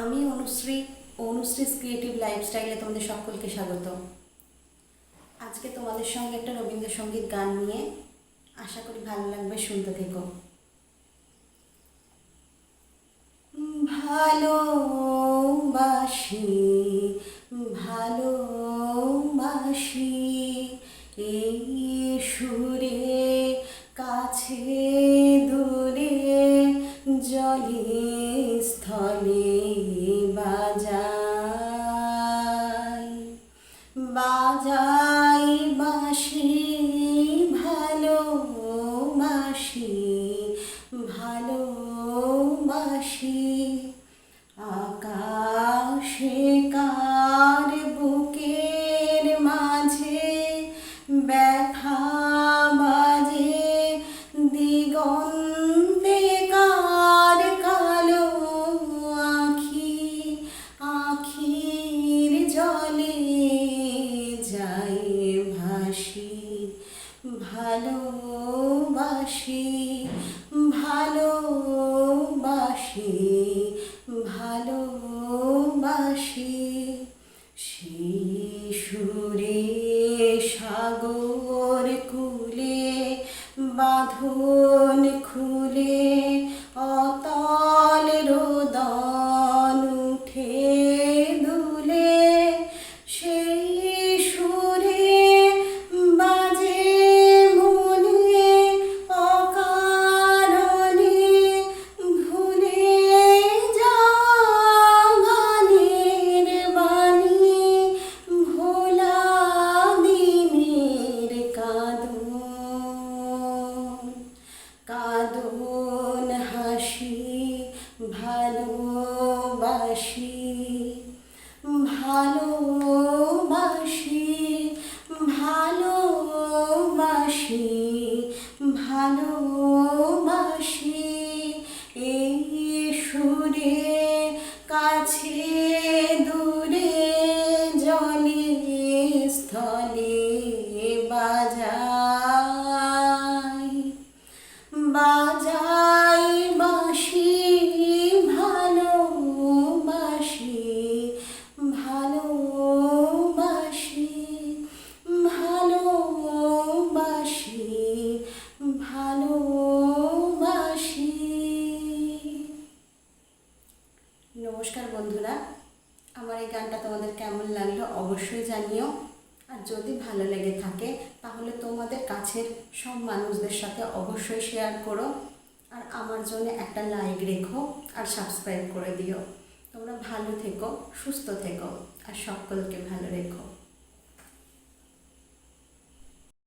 আমি অনুশ্রী অনুশ্রী ক্রিয়েটিভ লাইফস্টাইলে তোমাদের সকলকে স্বাগত। আজকে তোমাদের সঙ্গে একটা রবীন্দ্রসঙ্গীত গান নিয়ে আশা করি ভালো লাগবে শুনতে থেকো। ভালোবাসি ভালোবাসি এই সুরে কাছে স্থলে বাজাই বাজাই ভালো ভালোবাসি ভালোবাসি আকাশে কার বুকের মাঝে ব্যথা ভালোবাসি ভালোবাসি ভালোবাসি। শিশুরে সাগর কুলে বাঁধন খুলে ভালোবাসি ভালোবাসি ভালোবাসি ভালোবাসি এই সুরে কাছে আমার এই গানটা তোমাদের কেমন লাগল অবশ্যই জানিও। আর যদি ভালো লেগে থাকে, তাহলে তোমাদের কাছের সব মানুষদের সাথে অবশ্যই শেয়ার করো। আর আমার জন্য একটা লাইক রেখো আর সাবস্ক্রাইব করে দিও। তোমরা ভালো থেকো, সুস্থ থেকো, আর সকলকে ভালো রেখো।